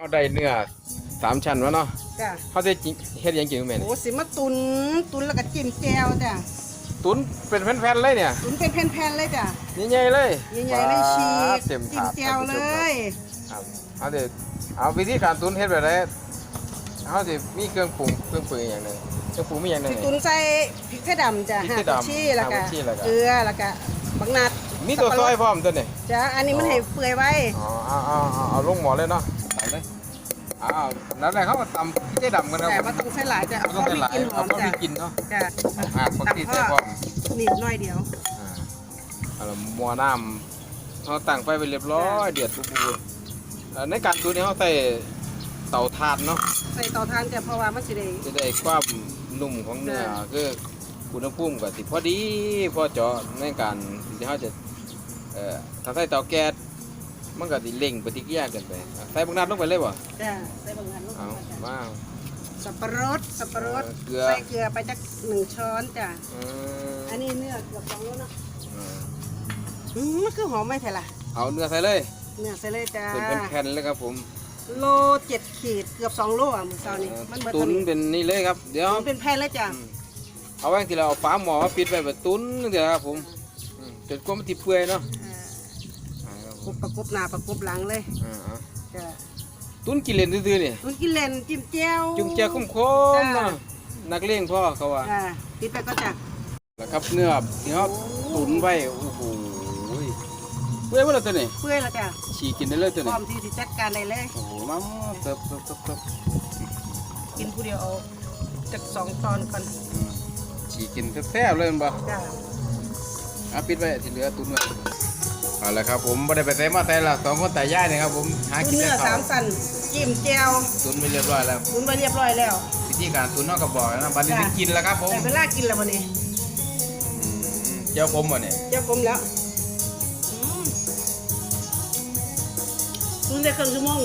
เอาได้เนื้อสามชั้นวะเนาะจ้ะเขาจะเฮ็ดหยังกินแม่นโอ้สิมาตุนตุนแล้วก็จิ้มแจ่วจ้ะตุ๋นเป็นแผ่นๆเลยเนี่ยตุนเป็นแผ่นๆเลยจ้ะใหญ่ๆเลยใหญ่ๆเลยฉีกเต็มจิ้มถาดแจ่วเลยครับเอาเดี๋ยวเอาวิธีการตุ๋นเฮ็ดแบบไหนเขาจะมีเครื่องปรุงเครื่องปรุงอย่างหนึงเครื่องปรุงมีอย่างหนึงสินี่ตุนใส่พริกไทยดำจ้ะพริกไทยดำชีแล้วก็ผักชีแล้วก็ เกลือแล้วก็บักนัดมีตัวซอยพร้อมตัวนี่จ้ะอันนี้มันให้เปื่อยไว้อ๋อเอาเอาเอาเอาลงหมอเลยเนาะใส่เลยเอ้าวนั่นแหละเขาก็ตำพริกไทยดำกันครับแต่ว่าต้องใส่หลายจ้ะเอาต้องพอเป็นมีหลายกลินหอเอามพอจ้ะมีกลินเนาะจ้ะหากผักชีใส่พร้อมนิดหน้อยเดียวอ่าเอาละหมัวน้ำเขาตั้งไฟไปเรียบร้อยเดือดปุ๊บๆเอ่อในการตุ๋นนี่เขาใส่เตาถ่านเนาะ ใส่เตาถ่านจ้ะเพราะว่ามันสิได้ จะได้ความนุ่มของเนื้อจ้ะคืออุณหภูมิก็สิพอดีพอเจาะในการที่เขาจะเอ่อถ้าใส่เตาแก๊ส มันก็สิเร่งปฏิกิริยาเกันไปอะใส่บักน้ำลงไปเลยบ่จ้ะใส่บักนัดลงไปเอาจ้ะมาสับปะรดสับปะรดเออเกลือ ใส่เกลือไปจักหนึ่งช้อนจ้ะอือันมนี้เนื้อเกือบสองโลเนาะอ่าอืมมันคือหอมไหมแท้ล่ะเอาเนื้อใส่เลยเนื้อใส่เลยจ้าเป็นแผ่นๆเลยครับผมโลเจ็ดขีดเกือบสองโลอะมือเช้านี้มันเบิดตุ๋เท่านนี้เป็นนี่เลยครับ เดี๋ยว มันเป็นแผ่นเลยจ้ะอืม เอาไว้ที่เราเอาฝาหม้อมาปิดไว้แบบตุ๋นเดี๋ยวครับผมอืมจนกว่ามันติเปื่อยเนาะอ่าอ่าครับผ กมบประกบหน้าประกบหลังเลยอ่าเอาจ้ะตุ๋นกินเล่นซื่อๆนี่มันกินเล่นจิ้มแจ่ว จุ่มแจ่วคุ้มๆเนาะนักเลงพ่อเขาว่า จ้ะปิดไปก็จ้ะแล้วครับเนื้อที่เขาตุ๋นไว้โอ้โหเปื่อยหมดแล้วตัวนี้เปื่อยแล้วจ้ะฉีกกินได้เลยตัวพร้นี้อมที่จะจัดการได้เลย โอ้โหมาเติบเติบเติบเติบกินผู้เดียวเอาจากสองตอนก่อนอืมฉีกกินแซ่บๆเลยแม่นบ่จ้ะอะปิดไว้ที่เหลือตุ๋นไว้ เอาละครับผมบ่ได้ไปไสมาไสละสองคนแต่ย่ายนี่ครับผมหาตุกินนเนื้ได้อข้าสาวมสันจิ้มแจ่วตุ๋นไปเรียบร้อยแล้วตุนไปเรียบร้อยแล้ววิธีการตุ๋นเฮาก็บอกแล้วนะบัดนี้ได้กินแล้วครับผมแต่เวลากินแล้ววันนี้อืมเจ้าผมบ่เนี่ยเจ้ากลมแล้วอืมตุนได้ครึ่งชั่วโมง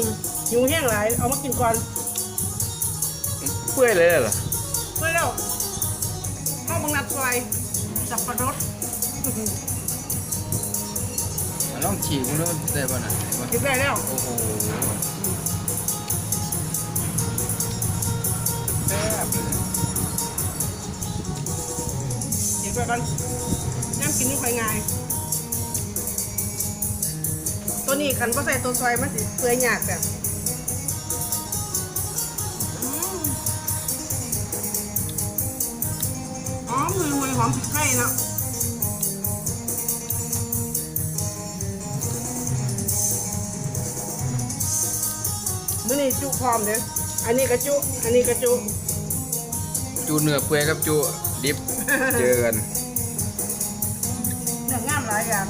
หิวแห้งหลายเอามากินก่อนเปื่อยเลยเหรอเพื่อแล้วข้าวบางนัดซอยสับปะรด ลองฉีกมันดูมันได้ป่ะนะกินได้แล้วโอ้โหแซ่บเลยกินไปกันน้ำกินนี่ค่อยง่าย ตัวนี้ขันก็ใส่ตัวซอยมันสิเปื่อยยากแบบอืมหอมเลยหวยหอมพริกไทยเนาะ นี้จุพร้อมเด้ออันนี้ก็จุ อันนี้ก็จุ จูเนื้อเปื่อยกับจูดิบ เจอกันเนื้องามหลายอย่าง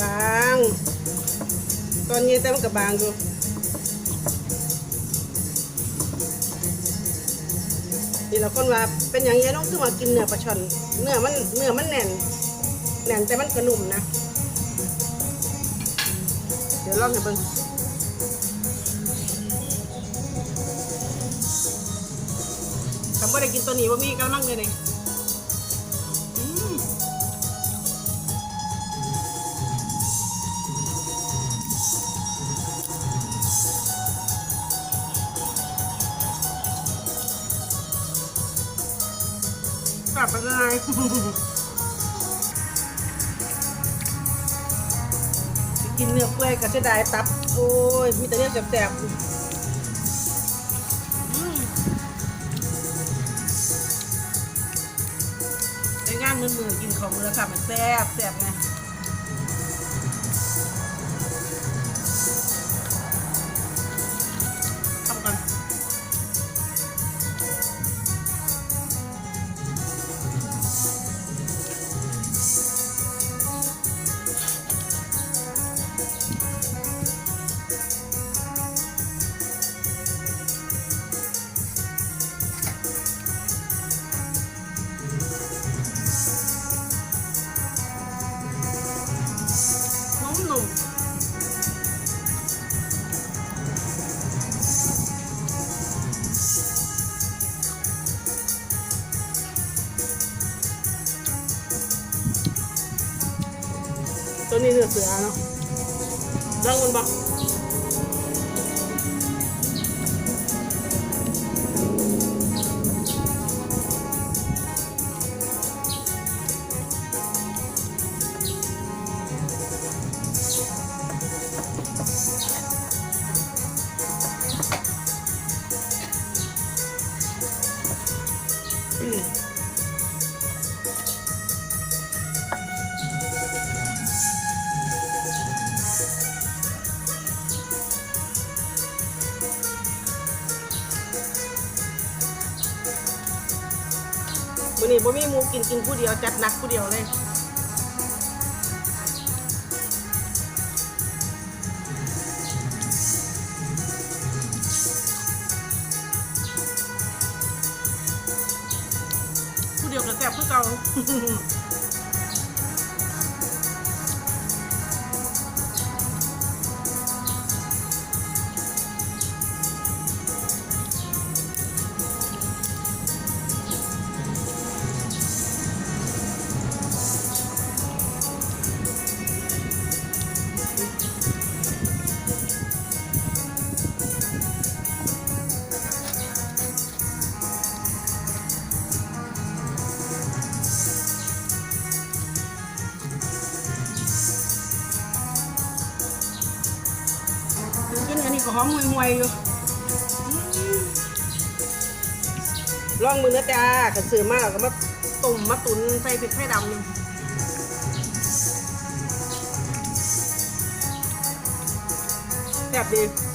บางๆ ตอนนี้แต่มันก็บางอยู่ นี่เราคนว่าเป็นอย่างนี้น้องคือมากินเนื้อปลาช่อนเนื้อมันเนื้อมันแน่น แน่นแต่มันกระนุ่มนะ เดี๋ยวลองให้เบิ่งทำว่าได้กินตัวนี้ว่ามีกำลังเลยเลย ลับไปเลย กินเนื้อเปื่อยก็เสียดายตับ โอ้ย มีแต่เนื้อแสบๆอืมในงานมือมือๆกินของมือค่ะมันแซ่บแซ่บไง ตัวนี้เนื้อเสือเนาะร่างมันบอก วันนี้บ่มีหมูกินกินผู้เดียวจัดหนักผู้เดียวเลยผู้เดียวกับแซ่บผู้เก่า ห่วยอยู่อืมลองมือนะจ้ากันซื้อมาแล้วก็มาตุ่มมาตุนใส่พริกไทยดำนี่แซ่บดี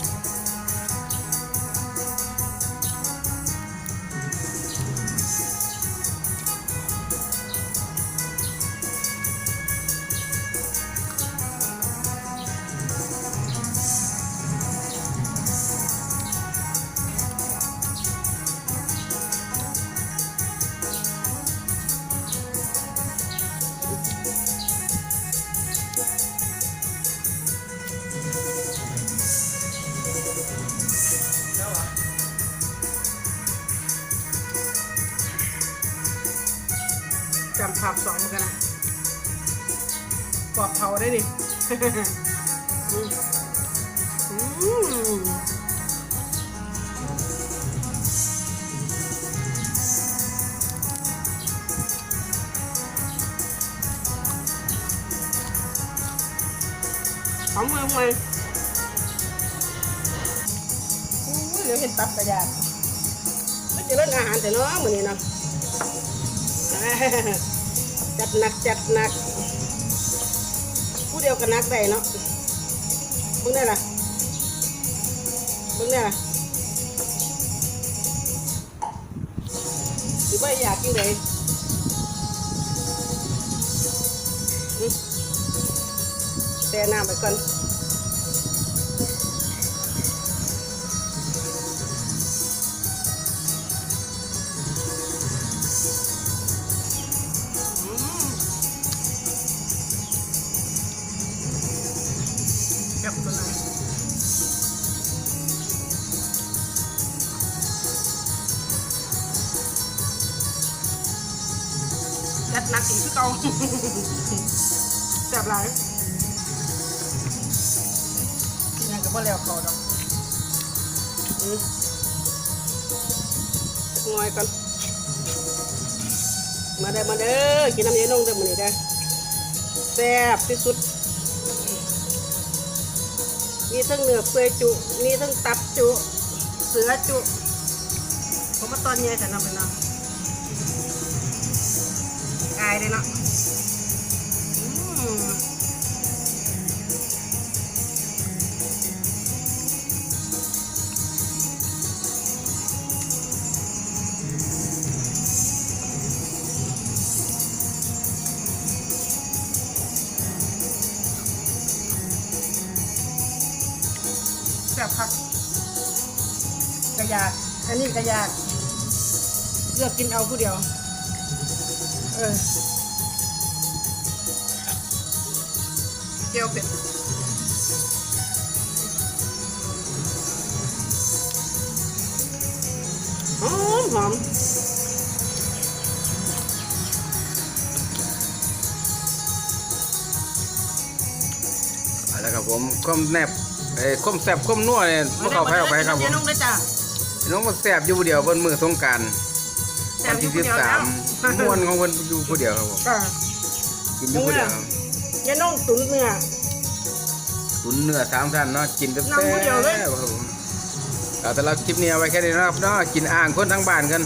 ผักสองเหมือนกันนะกรอบเผาได้ดิอืมอืมหอมมือห่วยอุ้ยเดี๋ยวเห็นตับกระยาดไม่จะเล่นอาหารแต่เนาะมือนี้เนาะ จัดหนักจัดหนักผู้เดียวกันนักได้เนาะมึงได้ละมึงได้ละหรือว่าอยากกินเลยอืมแต่น้ำไปก่อน จัดหนักอีกคือเก่าแซ่บหลายกินหยังกับพ่แล้วเขาดอกอืมจักหน่อยก่อนมาเด้อมาเด้อกินน้ำเย็นนงเด้อมื้อนี้เด้อแซ่บที่สุดมีทั้งเนื้อเปื่อยจุมีทั้งตับจุ เสือจุผมมาตอนเย็นแต่น้ำเป็นน้ำ อายเลยเนาะแซ่บคักกระยาดอันนี้กระยาดเลือกกินเอาผู้เดียว เออเจียวเป็ดหอมหอมนะครับผมข้มแนบเอ้ยข้มแซ่บข้มนัวเนี่ยพวกเขาไปเอาไปครับผเดี๋ยวมน้องได้จ้ะน้องมาแซ่บอยู่ผู้เดียวบนมือสงกรารแซ่ วับนอยู่ที่ผู้สิบเดียวสาแล้วมม้วนของเพิ่นอยู่ผู้เดียวครับผมค่ะกินอยู่ผู้เดียวครับยายน้องตุ๋นเนื้อ ตุ๋นเนื้อสามท่านเนาะกินแซ่บน้ำผู้เดียวเลยๆครับผมเอาแต่เราคลิปนี้เอาไว้แค่นี้นะครับเนาะกินอ่างคนทั้งบ้านกัน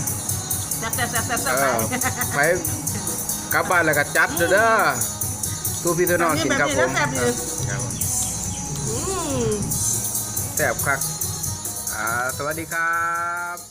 แซ่บแซ่บแซ่บแซ่บแซ่บเออไปกลับบ้านแล้วก็จัดเด้อเด้อตู้พี่ตัวน้องกินครับผมครับครับผมอืม แซ่บคักอ่าสวัสดีครับ